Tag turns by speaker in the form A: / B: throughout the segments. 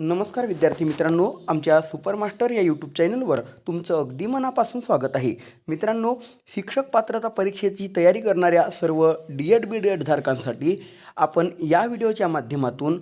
A: नमस्कार विद्यार्थी मित्रांनो आमच्या सुपरमास्टर या यूट्यूब चॅनलवर तुमचं अगदी मनापासून स्वागत आहे. मित्रांनो शिक्षक पात्रता परीक्षेची तयारी करणाऱ्या सर्व D Ed B D Ed धारकांसाठी आपण या व्हिडिओच्या माध्यमातून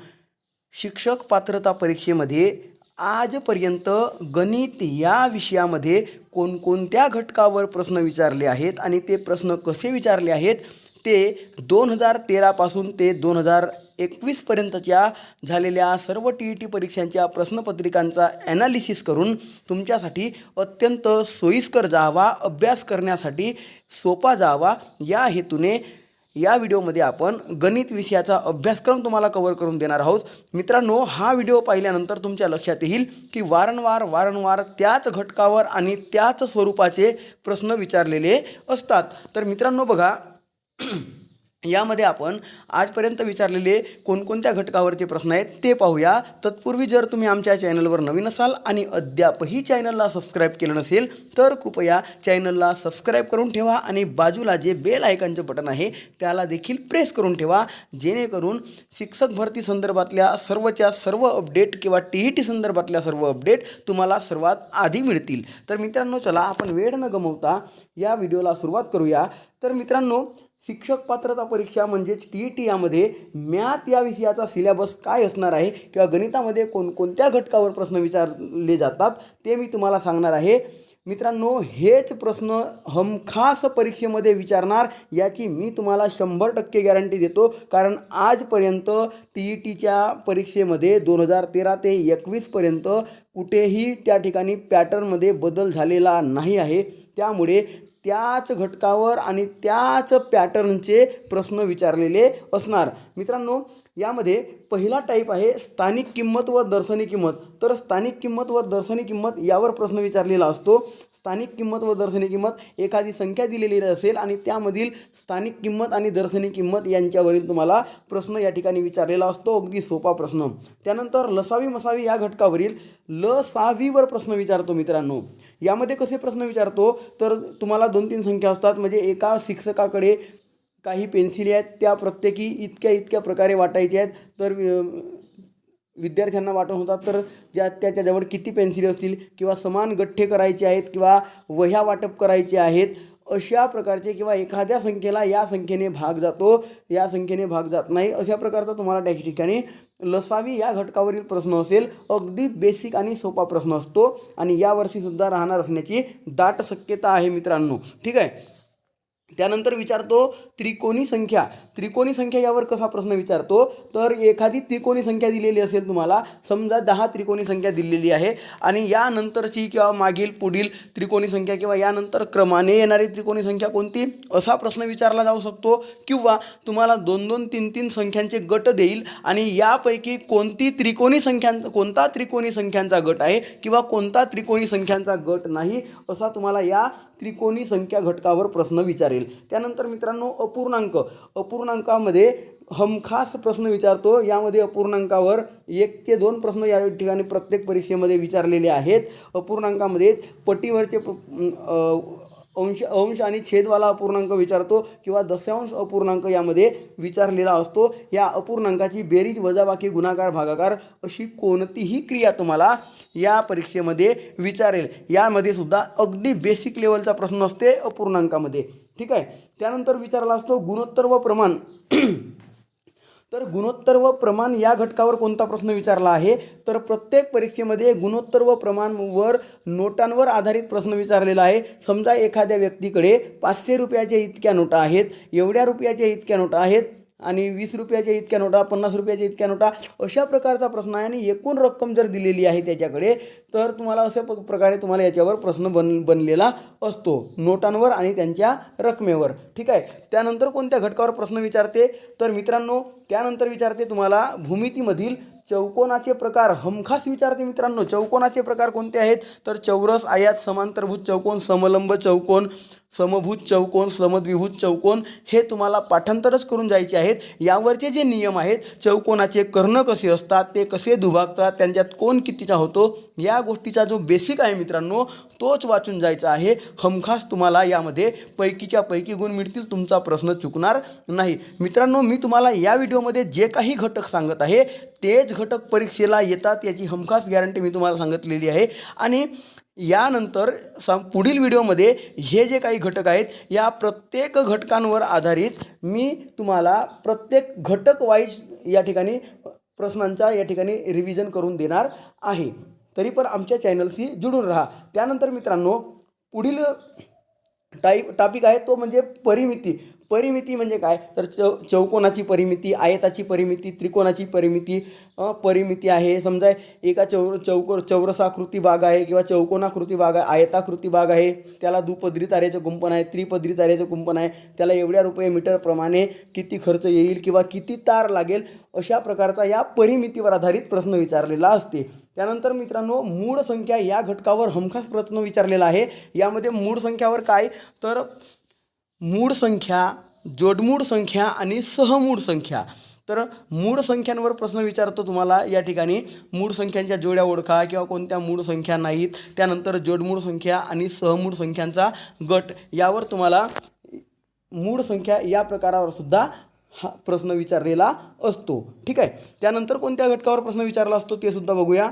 A: शिक्षक पात्रता परीक्षेमध्ये आजपर्यंत गणित या विषयामध्ये कोणकोणत्या घटकावर प्रश्न विचारले आहेत आणि ते प्रश्न कसे विचारले आहेत ते दोन हजार तेरापासून ते दोन हजार एकवीसपर्यंतच्या झालेल्या सर्व टी ई टी परीक्षांच्या प्रश्नपत्रिकांचा ॲनालिसिस करून तुमच्यासाठी अत्यंत सोयीस्कर जावा अभ्यास करण्यासाठी सोपा जावा. या हेतूने या व्हिडिओमध्ये आपण गणित विषयाचा अभ्यासक्रम तुम्हाला कव्हर करून देणार आहोत. मित्रांनो हा व्हिडिओ पाहिल्यानंतर तुमच्या लक्षात येईल की वारंवार वारंवार त्याच घटकावर आणि त्याच स्वरूपाचे प्रश्न विचारलेले असतात. तर मित्रांनो बघा यामध्ये आपण आजपर्यंत विचारलेले कोणकोणत्या घटकावरचे प्रश्न आहेत ते पाहूया. तत्पूर्वी जर तुम्ही आमच्या चॅनलवर नवीन असाल आणि अद्यापही चॅनलला सबस्क्राईब केलं नसेल तर कृपया चॅनलला सबस्क्राईब करून ठेवा आणि बाजूला जे बेल आयकनचं बटन आहे त्याला देखील प्रेस करून ठेवा. जेणेकरून शिक्षक भरती संदर्भातल्या सर्वच्या सर्व अपडेट किंवा टी ई टी संदर्भातल्या सर्व अपडेट तुम्हाला सर्वात आधी मिळतील. तर मित्रांनो चला आपण वेळ न गमवता या व्हिडिओला सुरुवात करूया. तर मित्रांनो शिक्षक पात्रता परीक्षा म्हणजेच टी ई टी यामध्ये मॅथ या विषयाचा सिलेबस काय असणार आहे किंवा गणितामध्ये कोणकोणत्या घटकावर प्रश्न विचारले जातात ते मी तुम्हाला सांगणार आहे. मित्रांनो हेच प्रश्न हमखास परीक्षेमध्ये विचारणार याची मी तुम्हाला शंभर टक्के गॅरंटी देतो. कारण आजपर्यंत टी ई टीच्या परीक्षेमध्ये दोन हजार तेरा ते एकवीसपर्यंत कुठेही त्या ठिकाणी पॅटर्नमध्ये बदल झालेला नाही आहे. त्यामुळे त्याच घटकावर आणि त्याच पॅटर्नचे प्रश्न विचारलेले असणार. मित्रांनो यामध्ये पहिला टाईप आहे स्थानिक किंमत व दर्शनी किंमत. तर स्थानिक किंमत व दर्शनी किंमत यावर प्रश्न विचारलेला असतो. स्थानिक किंमत व दर्शनी किंमत एखादी संख्या दिलेली असेल आणि त्यामधील स्थानिक किंमत आणि दर्शनी किंमत यांच्यावरील तुम्हाला प्रश्न या ठिकाणी विचारलेला असतो. अगदी सोपा प्रश्न. त्यानंतर लसावी मसावी या घटकावरील लसावीवर प्रश्न विचारतो मित्रांनो. यामध्ये कसे प्रश्न विचारतो? तर तुम्हाला दोन तीन संख्या असतात. म्हणजे एका शिक्षकाकडे काही पेन्सिली आहेत त्या प्रत्येकी इतक्या इतक्या प्रकारे वाटायच्या आहेत. तर विद्यार्थ्यांना वाटून होतात. तर ज्या त्याच्याजवळ किती पेन्सिली असतील किंवा समान गठ्ठे करायचे आहेत किंवा वह्या वाटप करायचे आहेत अशा प्रकारचे किंवा एखाद्या संख्येला या संख्येने भाग जातो या संख्येने भाग जात नाही अशा प्रकारचा तुम्हाला त्या ठिकाणी लसावी या घटकावरील प्रश्न असेल. अगदी बेसिक आणि सोपा प्रश्न असतो आणि यावर्षीसुद्धा राहणार असण्याची दाट शक्यता आहे मित्रांनो. ठीक आहे? त्यानंतर विचारतो त्रिकोणी संख्या. त्रिकोणी संख्या यावर कसा प्रश्न विचारतो? तर एखादी त्रिकोणी संख्या दिलेली असेल तुम्हाला समजा दहा त्रिकोणी संख्या दिलेली आहे आणि यानंतरची किंवा मागील पुढील त्रिकोणी संख्या किंवा यानंतर क्रमाने येणारी त्रिकोणी संख्या कोणती? असा प्रश्न विचारला जाऊ शकतो किंवा तुम्हाला दोन दोन तीन तीन संख्यांचे गट देईल आणि यापैकी कोणती त्रिकोणी संख्यां कोणता त्रिकोणी संख्यांचा गट आहे किंवा कोणता त्रिकोणी संख्यांचा गट नाही असा तुम्हाला या त्रिकोणी संख्या घटकावर प्रश्न विचारेल. त्यानंतर मित्रांनो अपूर्णांक. अपूर्णांकामध्ये हमखास प्रश्न विचारतो. यामध्ये अपूर्णांकावर एक ते दोन प्रश्न या ठिकाणी प्रत्येक परीक्षेमध्ये विचारलेले आहेत. अपूर्णांकामध्ये पटीवरचे अंश अंश आणि छेदवाला अपूर्णांक विचारतो किंवा दशांश अपूर्णांक यामध्ये विचारलेला असतो. या अपूर्णांकाची बेरीज वजाबाकी गुणाकार भागाकार अशी कोणतीही क्रिया तुम्हाला या परीक्षेमध्ये विचारेल. यामध्ये सुद्धा अगदी बेसिक लेवलचा प्रश्न असते अपूर्णांकामध्ये. ठीक आहे? त्यानंतर विचारला असतो गुणोत्तर व प्रमाण. तर गुणोत्तर व प्रमाण या घटकावर कोणता प्रश्न विचारला आहे? तर प्रत्येक परीक्षेमध्ये गुणोत्तर व प्रमाणवर नोटांवर आधारित प्रश्न विचारलेला आहे. समजा एखाद्या व्यक्तीकडे पाचशे रुपयाच्या इतक्या नोटा आहेत. एवढ्या रुपयाच्या इतक्या नोटा आहेत. आणि वीस रुपयाच्या इतक्या नोटा पन्नास रुपयाच्या इतक्या नोटा अशा प्रकारचा प्रश्न आहे. आणि एकूण रक्कम जर दिलेली आहे त्याच्याकडे तर तुम्हाला अशा प- प्रकारे तुम्हाला याच्यावर प्रश्न बन बनलेला असतो. नोटांवर आणि त्यांच्या रकमेवर. ठीक आहे? त्यानंतर कोणत्या घटकावर प्रश्न विचारते? तर मित्रांनो त्यानंतर विचारते तुम्हाला भूमितीमधील चौकोनाचे प्रकार. हमखास विचारते मित्रांनो चौकोनाचे प्रकार कोणते आहेत? तर चौरस आयात समांतरभूत चौकोन समलंब चौकोन समभूत चौकोन समद्विभूत चौकोन हे तुम्हाला पाठांतरच करून जायचे आहेत. यावरचे जे नियम आहेत चौकोनाचे कर्ण कसे असतात ते कसे दुभागतात त्यांच्यात कोण कितीचा होतो या गोष्टीचा जो बेसिक आहे मित्रांनो तोच वाचून जायचा आहे. हमखास तुम्हाला यामध्ये पैकीच्या पैकी गुण मिळतील तुमचा प्रश्न चुकणार नाही. मित्रांनो मी तुम्हाला या व्हिडिओमध्ये जे काही घटक सांगत आहे तेच घटक परीक्षेला येतात याची हमखास गॅरंटी मी तुम्हाला सांगितलेली आहे. आणि यानंतर सम पुढील व्हिडिओमध्ये हे जे काही घटक आहेत या प्रत्येक घटकांवर आधारित मी तुम्हाला प्रत्येक घटक वाईज या ठिकाणी प्रश्नांचा या ठिकाणी रिव्हिजन करून देणार आहे. तरी पण आमच्या चॅनलशी जुडून राहा. त्यानंतर मित्रांनो पुढील टाईप टॉपिक आहे तो म्हणजे परिमिती. परिमिती म्हणजे काय? तर चौ चौकोनाची परिमिती आयताची परिमिती त्रिकोणाची परिमिती परिमिती आहे. समजा एका चौ चौको चौरसाकृती भाग आहे किंवा चौकोनाकृती भाग आहे आयताकृती भाग आहे त्याला दुपदरी तारेचं कुंपण आहे त्रिपदरी तारेचं कुंपण आहे त्याला एवढ्या रुपये मीटरप्रमाणे किती खर्च येईल किंवा किती तार लागेल अशा प्रकारचा या परिमितीवर आधारित प्रश्न विचारलेला असते. त्यानंतर मित्रांनो मूळ संख्या या घटकावर हमखास प्रश्न विचारलेला आहे. यामध्ये मूळ संख्यावर काय? तर मूळ संख्या जोडमूळ संख्या आणि सहमूळ संख्या. तर मूळ संख्यांवर प्रश्न विचारतो तुम्हाला या ठिकाणी. मूळ संख्यांच्या जोड्या ओळखा किंवा कोणत्या मूळ संख्या नाहीत. त्यानंतर जोडमूळ संख्या आणि सहमूळ संख्यांचा गट. यावर तुम्हाला मूळ संख्या या प्रकारावर सुद्धा हा प्रश्न विचारलेला असतो. ठीक आहे? त्यानंतर कोणत्या घटकावर प्रश्न विचारला असतो ते सुद्धा बघूया.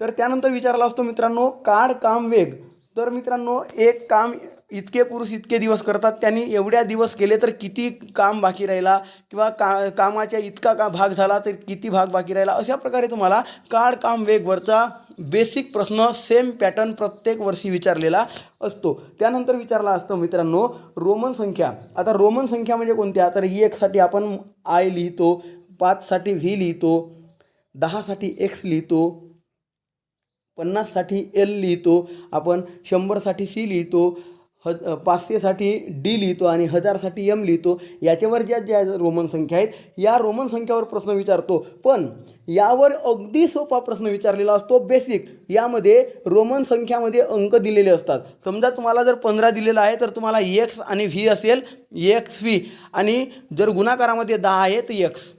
A: तर त्यानंतर विचारला असतो मित्रांनो काढ काम वेग. तर मित्रांनो एक काम इतके पुरुष इतके दिवस करतात त्यांनी एवढ्या दिवस केले तर किती काम बाकी राहिला किंवा का कामाच्या इतका का भाग झाला तर किती भाग बाकी राहिला? अशा प्रकारे तुम्हाला काळ काम वेगवरचा बेसिक प्रश्न सेम पॅटर्न प्रत्येक वर्षी विचारलेला असतो. त्यानंतर विचारला असतो मित्रांनो रोमन संख्या. आता रोमन संख्या म्हणजे कोणत्या? तर ई एकसाठी आपण आय लिहितो पाचसाठी व्ही लिहितो दहासाठी एक्स लिहितो पन्नाससाठी एल लिहितो आपण शंभरसाठी सी लिहितो ह पाचशेसाठी डी लिहितो आणि हजारसाठी एम लिहितो. याच्यावर ज्या ज्या रोमन संख्या आहेत या रोमन संख्यावर प्रश्न विचारतो. पण यावर अगदी सोपा प्रश्न विचारलेला असतो बेसिक. यामध्ये रोमन संख्यामध्ये अंक दिलेले असतात. समजा तुम्हाला जर पंधरा दिलेला आहे तर तुम्हाला एक्स आणि व्ही असेल. X V. आणि जर गुणाकारामध्ये दहा आहे तर एक्स.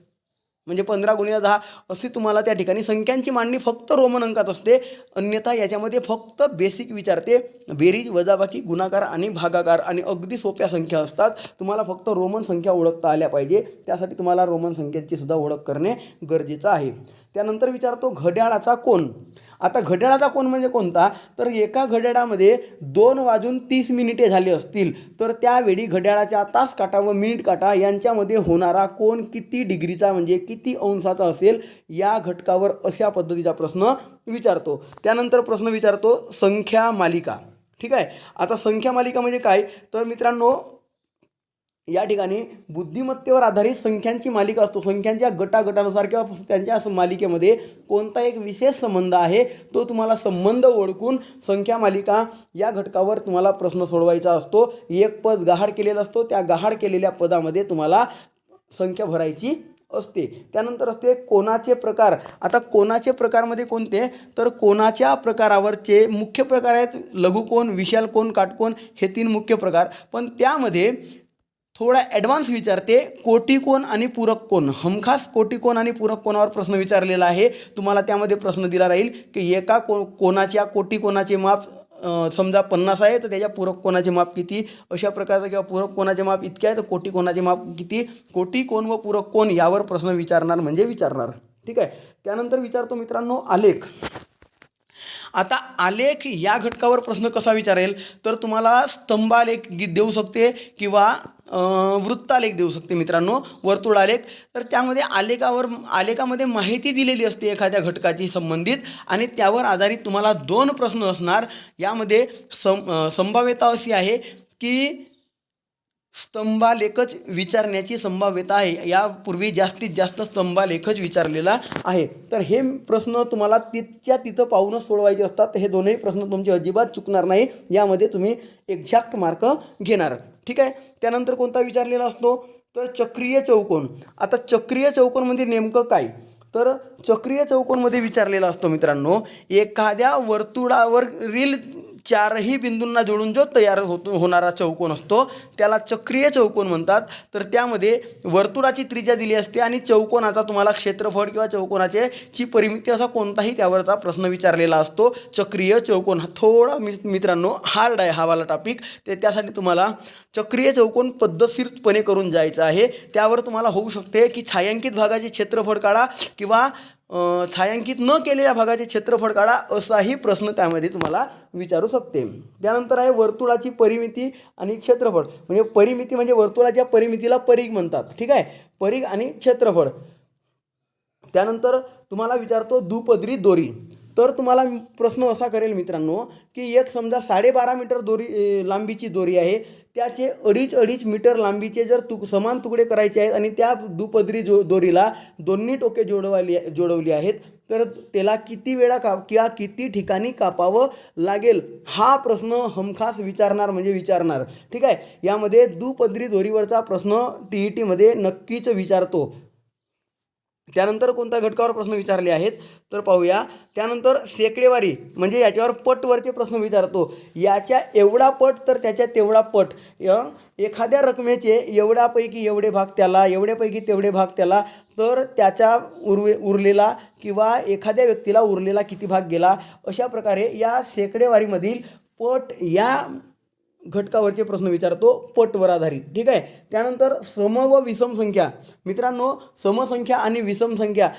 A: म्हणजे पंधरा गुणिले दहा अशी तुम्हाला त्या ठिकाणी संख्यांची मांडणी फक्त रोमन अंकात असते. अन्यथा याच्यामध्ये फक्त बेसिक विचारते. बेरीज वजाबाकी गुणाकार आणि भागाकार आणि अगदी सोप्या संख्या असतात. तुम्हाला फक्त रोमन संख्या ओळखता आल्या पाहिजे. त्यासाठी तुम्हाला रोमन संख्यांची सुद्धा ओळख करणे गरजेचं आहे. त्यानंतर विचारतो घड्याळाचा कोण आता घड्याळाचा कोण म्हणजे कोणता? तर एका घड्याळामध्ये दोन वाजून तीस मिनिटे झाली असतील तर त्यावेळी घड्याळाच्या तास काटा व मिनिट काटा यांच्यामध्ये होणारा कोण किती डिग्रीचा म्हणजे किती अंशाचा असेल या घटकावर अशा पद्धतीचा प्रश्न विचारतो. त्यानंतर प्रश्न विचारतो संख्या मालिका. ठीक आहे? आता संख्या मालिका म्हणजे काय? तर मित्रांनो या ठिकाणी बुद्धिमत्तेवर आधारित संख्यांची मालिका असतो. संख्यांच्या गटागटानुसार किंवा त्यांच्या मालिकेमध्ये कोणता एक विशेष संबंध आहे तो तुम्हाला संबंध ओळखून संख्या मालिका या घटकावर तुम्हाला प्रश्न सोडवायचा असतो. एक पद गहाड केलेला असतो. त्या गहाड केलेल्या पदामध्ये तुम्हाला संख्या भरायची असते. त्यानंतर असते कोणाचे प्रकार. आता कोणाचे प्रकारमध्ये कोणते? तर कोणाच्या प्रकारावरचे मुख्य प्रकार आहेत लघुकोण विशाल कोण काटकोण हे तीन मुख्य प्रकार. पण त्यामध्ये थोडा ॲडव्हान्स विचारते कोटिकोन आणि पूरक कोण हमखास कोटिकोन आणि पूरक कोणावर प्रश्न विचारलेला आहे. तुम्हाला त्यामध्ये प्रश्न दिला राहील की एका को कोणाच्या कोटिकोनाचे माप समजा पन्नास आहे तर त्याच्या पूरक कोणाचे माप किती? अशा प्रकारचं किंवा पूरक कोणाचे माप इतके आहे तर कोटी कोणाचे माप किती? कोटी कोण व पूरक कोण यावर प्रश्न विचारणार म्हणजे विचारणार. ठीक आहे? त्यानंतर विचारतो मित्रांनो आलेख. आता आलेख या घटकावर प्रश्न कसा विचारेल? तर तुम्हाला स्तंभालेख देऊ शकते किंवा वृत्तालेख देऊ शकते मित्रांनो वर्तुळालेख. तर त्यामध्ये आलेखावर आलेखामध्ये माहिती दिलेली असते एखाद्या घटकाची संबंधित आणि त्यावर आधारित तुम्हाला दोन प्रश्न असणार. यामध्ये सं संभाव्यता अशी आहे की स्तंभालेखच विचारण्याची संभाव्यता आहे. यापूर्वी जास्तीत जास्त स्तंभालेखच विचारलेला आहे. तर हे प्रश्न तुम्हाला तिथच्या तिथं पाहूनच सोडवायचे असतात. हे दोनही प्रश्न तुमचे अजिबात चुकणार नाही. यामध्ये तुम्ही एक्झॅक्ट मार्क घेणार. ठीक आहे? त्यानंतर कोणता विचारलेला असतो? तर चक्रीय चौकोन. आता चक्रीय चौकोन म्हणजे नेमकं काय? तर चक्रीय चौकोनमध्ये विचारलेला असतो मित्रांनो एखाद्या वर्तुळावर रील चारही बिंदूंना जोडून जो तयार होतो होणारा चौकोन असतो त्याला चक्रीय चौकोन म्हणतात. तर त्यामध्ये वर्तुळाची त्रिज्या दिली असते आणि चौकोनाचा तुम्हाला क्षेत्रफळ किंवा चौकोनाचे ची परिमिती असा कोणताही त्यावरचा प्रश्न विचारलेला असतो. चक्रीय चौकोन हा थोडा मि मित्रांनो हार्ड आहे हा वाला टॉपिक ते त्यासाठी तुम्हाला चक्रीय चौकोन पद्धतशीरपणे करून जायचं आहे. त्यावर तुम्हाला होऊ शकते की छायांकित भागाचे क्षेत्रफळ काढा किंवा छायांकित न केलेल्या भागाचे क्षेत्रफळ काढा असाही प्रश्न त्यामध्ये तुम्हाला विचारू शकते. त्यानंतर आहे वर्तुळाची परिमिती आणि क्षेत्रफळ. म्हणजे परिमिती म्हणजे वर्तुळाच्या परिमितीला परीघ म्हणतात. ठीक आहे? परीघ आणि क्षेत्रफळ. त्यानंतर तुम्हाला विचारतो दुपदरी दोरी. तर तुम्हाला प्रश्न असा करेल मित्रांनो की एक समजा साडेबारा मीटर दोरी लांबीची दोरी आहे. त्याचे अडीच अडीच मीटर लांबीचे जर तुक समान तुकडे करायचे आहेत आणि त्या दुपदरी जो दोरीला दोन्ही टोके जोडवाली जोडवली आहेत तर त्याला किती वेळा का किंवा किती ठिकाणी कापावं लागेल हा प्रश्न हमखास विचारणार म्हणजे विचारणार. ठीक आहे? यामध्ये दुपदरी दोरीवरचा प्रश्न टी ई टीमध्ये नक्कीच विचारतो. त्यानंतर कोणत्या घटकावर प्रश्न विचारले आहेत? तर पाहूया. त्यानंतर शेकडेवारी म्हणजे याच्यावर पटवरचे प्रश्न विचारतो. याच्या एवढा पट तर त्याच्या तेवढा पट. य एखाद्या रकमेचे एवढ्यापैकी एवढे भाग त्याला एवढ्यापैकी तेवढे भाग त्याला तर त्याच्या उरवे उरलेला किंवा एखाद्या व्यक्तीला उरलेला किती भाग गेला? अशा प्रकारे या शेकडेवारीमधील पट या घटकावरचे प्रश्न विचारतो पटवर आधारित. ठीक आहे? त्यानंतर सम व विषम संख्या. मित्रांनो समसंख्या आणि विषम संख्या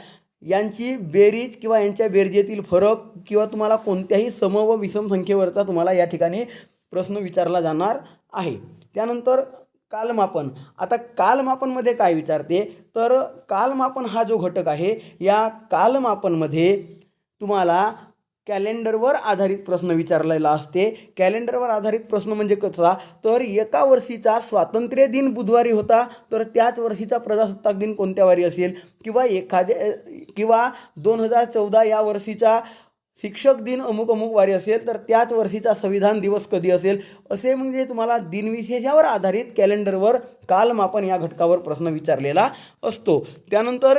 A: यांची बेरीज किंवा यांच्या बेरजेतील फरक किंवा तुम्हाला कोणत्याही सम व विषम संख्येवरचा तुम्हाला या ठिकाणी प्रश्न विचारला जाणार आहे. त्यानंतर कालमापन. आता कालमापनमध्ये काय विचारते? तर कालमापन हा जो घटक आहे या कालमापनमध्ये तुम्हाला कॅलेंडरवर आधारित प्रश्न विचारलेला असते. कॅलेंडरवर आधारित प्रश्न म्हणजे कसा? तर एका वर्षीचा स्वातंत्र्य दिन बुधवारी होता. तर त्याच वर्षीचा प्रजासत्ताक दिन कोणत्या वारी असेल? किंवा एखाद्या किंवा दोन हजार चौदा या वर्षीचा शिक्षक दिन अमुक अमुक वारी असेल तर त्याच वर्षीचा संविधान दिवस कधी असेल? असे म्हणजे तुम्हाला दिनविशेषावर आधारित कॅलेंडरवर कालमापन या घटकावर प्रश्न विचारलेला असतो. त्यानंतर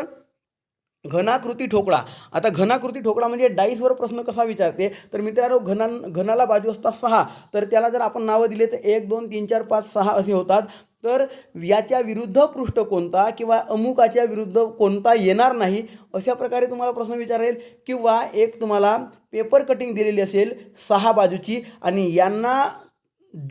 A: घनाकृती ठोकळा. आता घनाकृती ठोकळा म्हणजे डाईसवर प्रश्न कसा विचारते? तर मित्रांनो घना घनाला बाजू असतात सहा. तर त्याला जर आपण नावं दिले तर एक दोन तीन चार पाच सहा असे होतात. तर याच्या विरुद्ध पृष्ठ कोणता किंवा अमुकाच्या विरुद्ध कोणता येणार नाही अशा प्रकारे तुम्हाला प्रश्न विचारेल. किंवा एक तुम्हाला पेपर कटिंग दिलेली असेल सहा बाजूची आणि यांना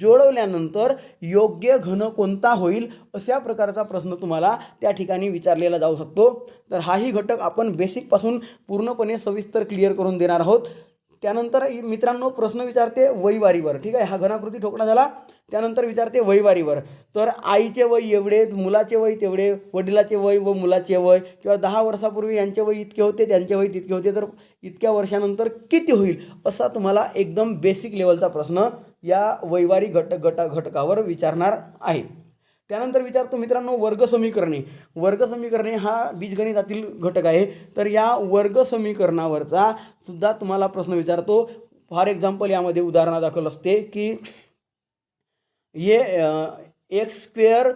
A: जोडवल्यानंतर योग्य घन कोणता होईल अशा प्रकारचा प्रश्न तुम्हाला त्या ठिकाणी विचारलेला जाऊ शकतो. तर हाही घटक आपण बेसिकपासून पूर्णपणे सविस्तर क्लिअर करून देणार आहोत. त्यानंतर मित्रांनो प्रश्न विचारते वैवारीवर. ठीक आहे? हा घनाकृती ठोकळा झाला. त्यानंतर विचारते वैवारीवर. तर आईचे वय एवढे मुलाचे वय तेवढे वडिलाचे वय व मुलाचे वय किंवा दहा वर्षापूर्वी यांचे वय इतके होते त्यांचे वय तितके होते तर इतक्या वर्षानंतर किती होईल? असा तुम्हाला एकदम बेसिक लेवलचा प्रश्न या वैवारी घट घट घटकावर विचारणार आहे. त्यानंतर विचारतो मित्रांनो वर्ग समीकरणे. वर्ग समीकरणे हा बीजगणितातील घटक आहे. तर या वर्ग समीकरणावरचा सुद्धा तुम्हाला प्रश्न विचारतो. फॉर एक्झाम्पल यामध्ये उदाहरणादाखल असते की ये X square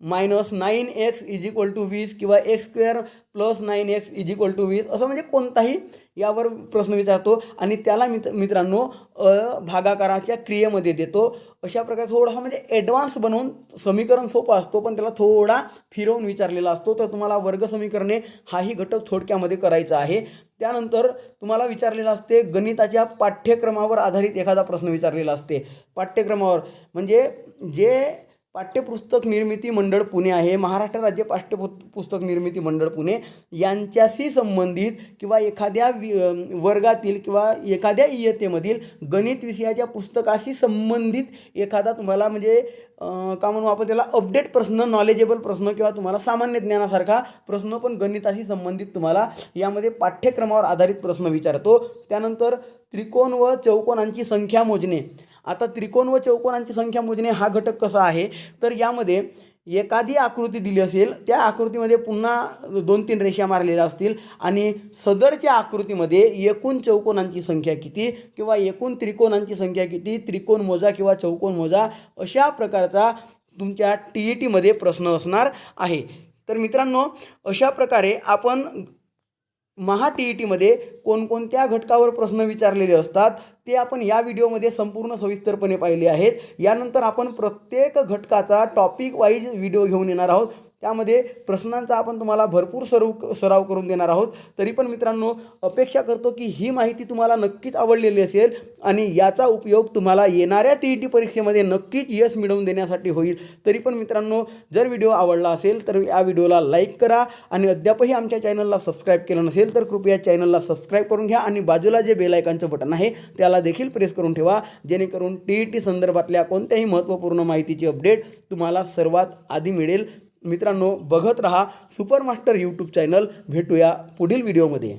A: minus nine X is equal to वीस किंवा X square plus nine X is equal to वीस असं म्हणजे कोणताही यावर प्रश्न विचारतो आणि त्याला मित्र मित्रांनो अ भागाकाराच्या क्रियेमध्ये देतो. अशा प्रकारे थोडासा म्हणजे ॲडव्हान्स बनवून समीकरण सोपा असतो पण त्याला थोडा फिरवून विचारलेला असतो. तर तुम्हाला वर्ग समीकरणे हाही घटक थोडक्यामध्ये करायचा आहे. त्यानंतर तुम्हाला विचारलेलं असते गणिताच्या पाठ्यक्रमावर आधारित एखादा प्रश्न विचारलेला असते. पाठ्यक्रमावर म्हणजे जे पाठ्यपुस्तक निर्मिती मंडळ पुणे आहे. महाराष्ट्र राज्य पाठ्यपु पुस्तक निर्मिती मंडळ पुणे यांच्याशी संबंधित किंवा एखाद्या वि वर्गातील किंवा एखाद्या इयत्तेमधील गणित विषयाच्या पुस्तकाशी संबंधित एखादा तुम्हाला म्हणजे का म्हणू आपण त्याला अपडेट प्रश्न नॉलेजेबल प्रश्न किंवा तुम्हाला सामान्य ज्ञानासारखा प्रश्न पण गणिताशी संबंधित तुम्हाला यामध्ये पाठ्यक्रमावर आधारित प्रश्न विचारतो. त्यानंतर त्रिकोण व चौकोनांची संख्या मोजणे. आता त्रिकोण व चौकोनांची संख्या मोजणे हा घटक कसा आहे? तर यामध्ये एखादी आकृती दिली असेल त्या आकृतीमध्ये पुन्हा दोन तीन रेषा मारलेल्या असतील आणि सदरच्या आकृतीमध्ये एकूण चौकोनांची संख्या किती किंवा एकूण त्रिकोणांची संख्या किती त्रिकोण मोजा किंवा चौकोन मोजा अशा प्रकारचा तुमच्या टी ई टीमध्ये प्रश्न असणार आहे. तर मित्रांनो अशा प्रकारे आपण महा टी ई टीमध्ये कोणकोणत्या घटकावर प्रश्न विचारलेले असतात ते आपण या व्हिडिओमध्ये संपूर्ण सविस्तरपणे पाहिले आहेत. यानंतर आपण प्रत्येक घटकाचा टॉपिक वाईज व्हिडिओ घेऊन येणार आहोत. त्यामध्ये प्रश्नांचा आपण तुम्हाला भरपूर सराव सराव करून देणार आहोत. तरी पण मित्रांनो अपेक्षा करतो की ही माहिती तुम्हाला नक्कीच आवडलेली असेल आणि याचा उपयोग तुम्हाला येणाऱ्या टी ई टी परीक्षेमध्ये नक्कीच यश मिळवून देण्यासाठी होईल. तरी पण मित्रांनो जर व्हिडिओ आवडला असेल तर या व्हिडिओला लाईक करा आणि अद्यापही आमच्या चॅनलला सबस्क्राईब केलं नसेल तर कृपया चॅनलला सबस्क्राईब करून घ्या आणि बाजूला जे बेलायकांचं बटन आहे त्याला देखील प्रेस करून ठेवा जेणेकरून टी ई टी संदर्भातल्या कोणत्याही महत्त्वपूर्ण माहितीची अपडेट तुम्हाला सर्वात आधी मिळेल. मित्रांनो बघत रहा सुपरमास्टर यूट्यूब चॅनल भेटूया पुढील व्हिडिओमध्ये